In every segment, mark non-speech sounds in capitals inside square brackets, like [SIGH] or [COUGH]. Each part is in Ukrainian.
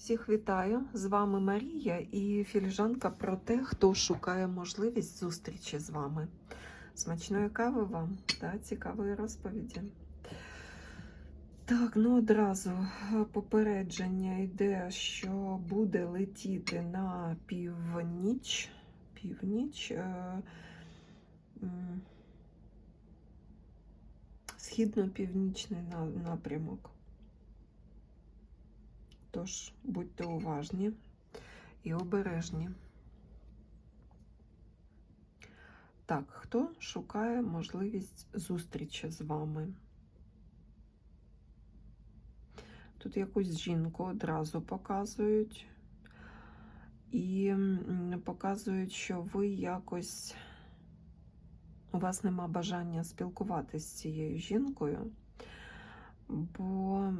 Всіх вітаю! З вами Марія і філіжанка про те, хто шукає можливість зустрічі з вами. Смачної кави вам та цікавої розповіді. Так, ну одразу е, попередження йде, що буде летіти на північ. Північ. Е, Східно-північний напрямок. Тож будьте уважні і обережні. Так, хто шукає можливість зустрічі з вами? Тут якусь жінку одразу показують, і показують, що ви якось у вас нема бажання спілкуватися з цією жінкою бо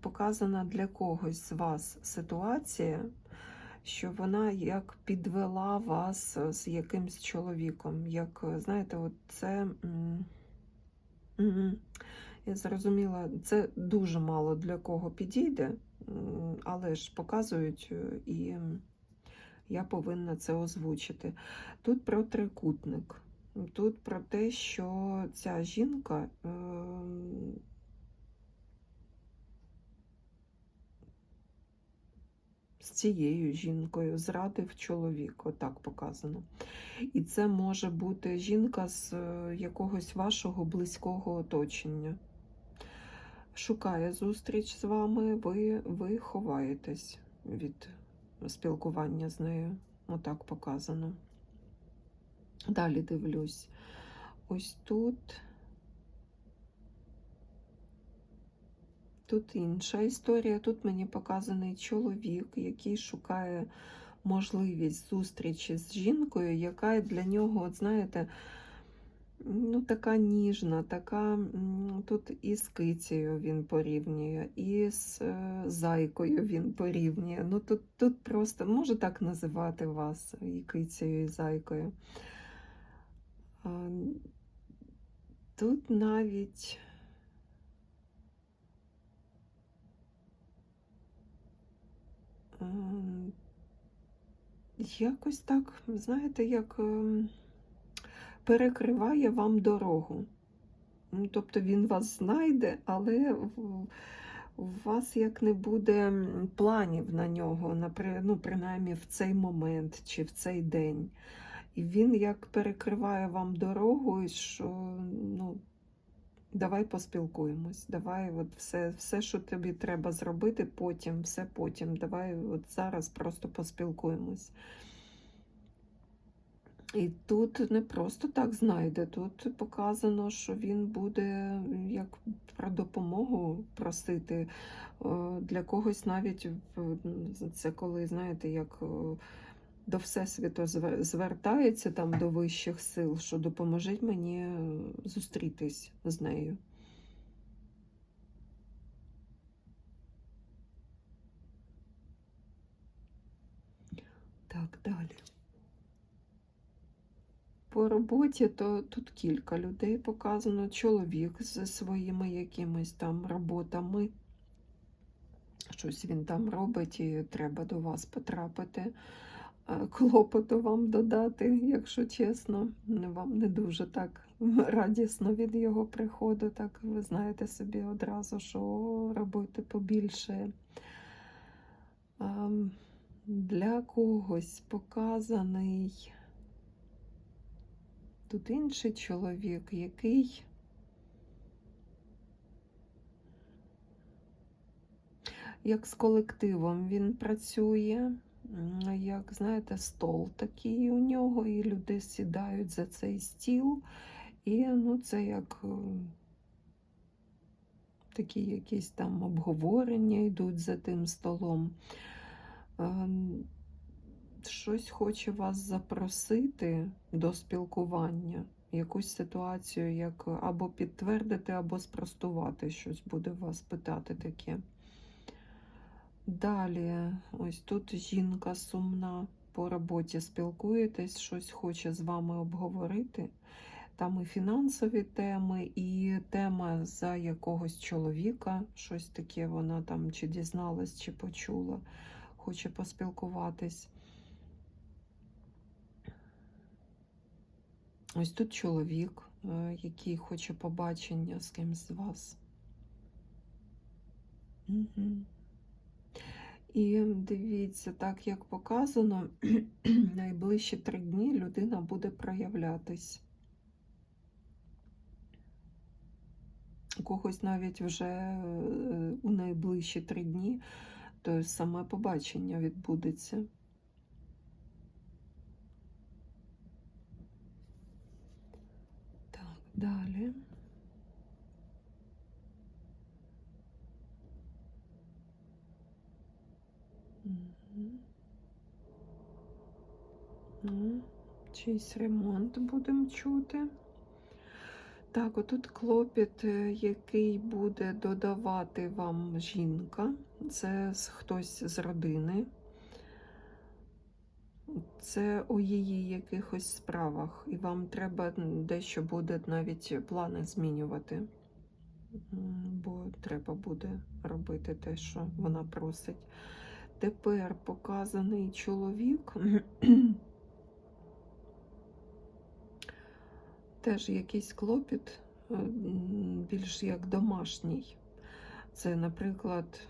показана для когось з вас ситуація, що вона як підвела вас з якимсь чоловіком. Як, знаєте, от це. Я зрозуміла, це дуже мало для кого підійде, але ж показують, е, і я повинна це озвучити. Тут про трикутник. Тут про те, що ця жінка з цією жінкою зрадив чоловік, отак показано. І це може бути жінка з е, якогось вашого близького оточення. Шукає зустріч з вами, ви, ви ховаєтесь від спілкування з нею. Отак показано. Далі дивлюсь. Ось тут. Тут інша історія. Тут мені показаний чоловік, який шукає можливість зустрічі з жінкою, яка для нього, от знаєте, ну, така ніжна, така тут і з кицею він порівнює, і з е, зайкою він порівнює. Ну, тут, тут просто може так називати вас і кицею, і зайкою. Тут навіть. Якось так, знаєте, як ем, перекриває вам дорогу. Тобто він вас знайде, але у вас як не буде планів на нього, ну, принаймні в цей момент чи в цей день. І він як перекриває вам дорогу, що ну, давай поспілкуємось, давай от все, все, що тобі треба зробити, потім, все потім. Давай от зараз просто поспілкуємось. І тут не просто так знайде, тут показано, що він буде як про допомогу просити. Е, Для когось навіть це коли, знаєте, як е, до Всесвіту звертається там до вищих сил, що допоможіть мені е, зустрітись з нею. Так, далі. По роботі то тут кілька людей показано. Чоловік зі своїми якимись там роботами. Щось він там робить, і треба до вас потрапити. Е, Клопоту вам додати, якщо чесно. Вам не дуже так радісно від його приходу. Так ви знаєте собі одразу, що робити побільше. Для когось показаний. Тут інший чоловік, який як з колективом він працює, як, знаєте, стол такий у нього, і люди сідають за цей стіл, і ну, це як е, такі якісь там обговорення йдуть за тим столом. Ем, щось хоче вас запросити до спілкування, якусь ситуацію, як або підтвердити, або спростувати щось буде вас питати таке. Далі, ось тут жінка сумна по роботі спілкуєтесь, щось хоче з вами обговорити. Там і фінансові теми, і тема за якогось чоловіка, щось таке вона там чи дізналась, чи почула, хоче поспілкуватись. Ось тут чоловік, е, який хоче побачення з кимсь з вас. Угу. І дивіться, так як показано, [CLEARS THROAT] найближчі три дні людина буде проявлятись. Когось навіть вже е, у найближчі три дні, то саме побачення відбудеться. Так, далі. Чийсь ремонт будемо чути. Так, отут клопіт, е, який буде додавати вам жінка. Це хтось з родини. Це у її якихось справах, і вам треба дещо буде навіть плани змінювати. Бо треба буде робити те, що вона просить. Тепер показаний чоловік. [CLEARS THROAT] Теж якийсь клопіт, е, більш як домашній. Це, наприклад,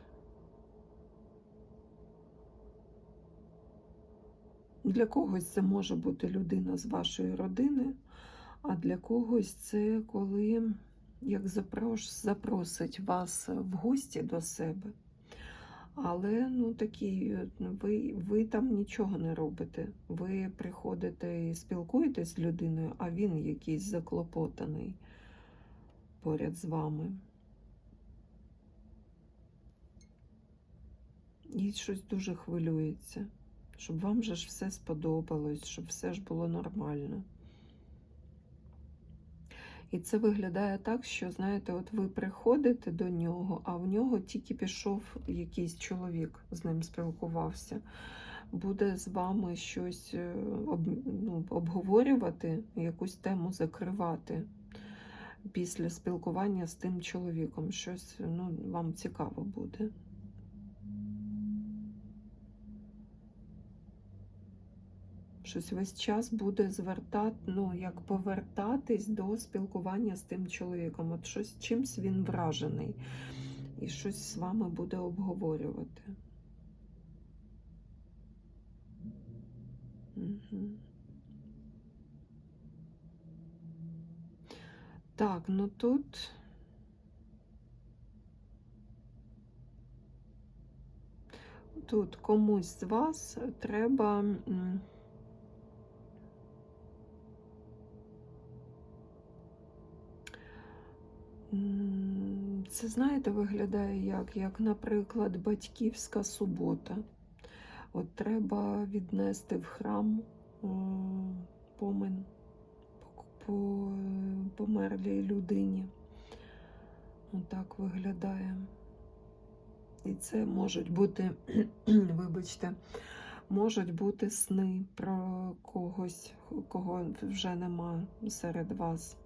для когось це може бути людина з вашої родини, а для когось це коли як запросить вас в гості до себе. Але ну такі, е, ви, ви там нічого не робите. Ви приходите і спілкуєтесь з людиною, а він якийсь заклопотаний поряд з вами. І щось дуже хвилюється, щоб вам же ж все сподобалось, щоб все ж було нормально. І це виглядає так, що, знаєте, от ви приходите до нього, а в нього тільки пішов якийсь чоловік, з ним спілкувався. Буде з вами щось е, об, ну, обговорювати, якусь тему закривати після спілкування з тим чоловіком. Щось ну, вам цікаво буде. Щось весь час буде звертати, ну, як повертатись до спілкування з тим чоловіком. От щось чимсь він вражений. І щось з вами буде обговорювати. Угу. Так, ну тут. Тут комусь з вас треба. Це, знаєте, виглядає як, як, наприклад, батьківська субота. От треба віднести в храм помин по, по померлій людині. Отак виглядає. І це можуть бути, [CLEARS THROAT] вибачте, можуть бути сни про когось, кого вже нема серед вас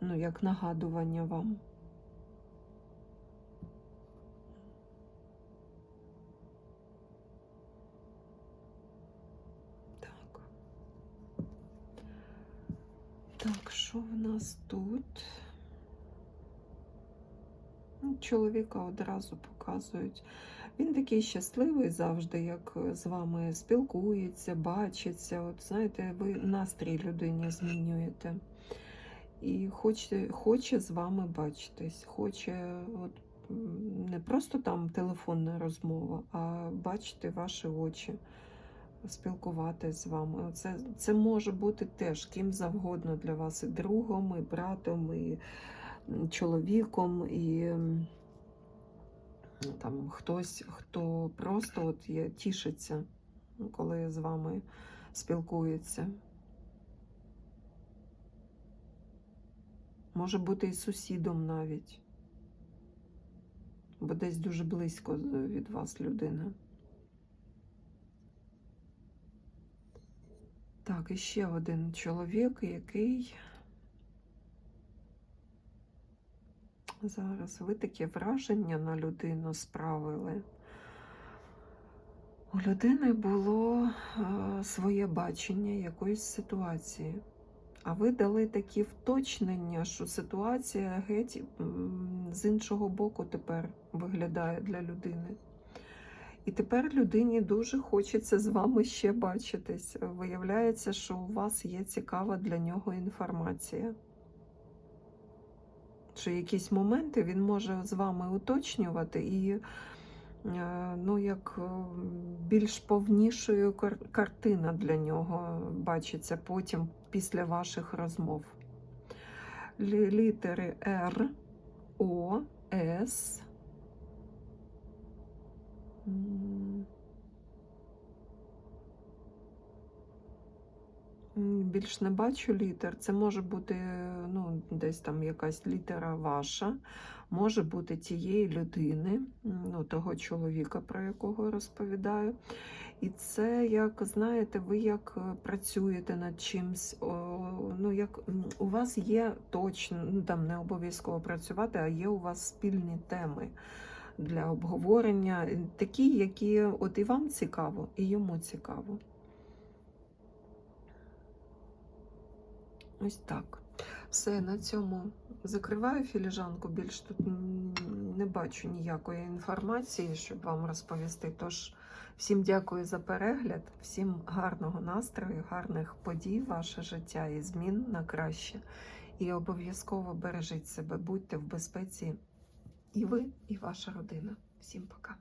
ну, як нагадування вам. Так, що в нас тут? Ну, Чоловіка одразу показують. Він такий щасливий завжди, як з вами спілкується, бачиться. От знаєте, ви настрій людині змінюєте і хоче, хоче з вами бачитись, хоче от, не просто там телефонна розмова, а бачити ваші очі, спілкуватись з вами. Це, це може бути теж ким завгодно для вас, і другом, і братом, і чоловіком, і там хтось, хто просто от є, тішиться, коли з вами спілкується. Може бути і сусідом навіть, бо десь дуже близько від вас людина. Так, і ще один чоловік, який зараз ви таке враження на людину справили. У людини було е, своє бачення якоїсь ситуації. А ви дали такі вточнення, що ситуація геть з іншого боку тепер виглядає для людини. І тепер людині дуже хочеться з вами ще бачитись. Виявляється, що у вас є цікава для нього інформація. Що якісь моменти він може з вами уточнювати і е, ну, як е, більш повнішою картина для нього бачиться потім після ваших розмов. Літери Р, О, С. Більш не бачу літер. Це може бути ну, десь там якась літера ваша, може бути тієї людини, ну, того чоловіка, про якого розповідаю. І це, як знаєте, ви як е, працюєте над чимсь, ну як у вас є точно, ну там не обов'язково працювати, а є у вас спільні теми для обговорення, е, такі, які от і вам цікаво, і йому цікаво. Ось так. Все, на цьому закриваю філіжанку. Більш тут не бачу ніякої інформації, щоб вам розповісти. Тож всім дякую за перегляд, всім гарного настрою, гарних подій, ваше життя і змін на краще. І обов'язково бережіть себе, будьте в безпеці і ви, і ваша родина. Всім пока.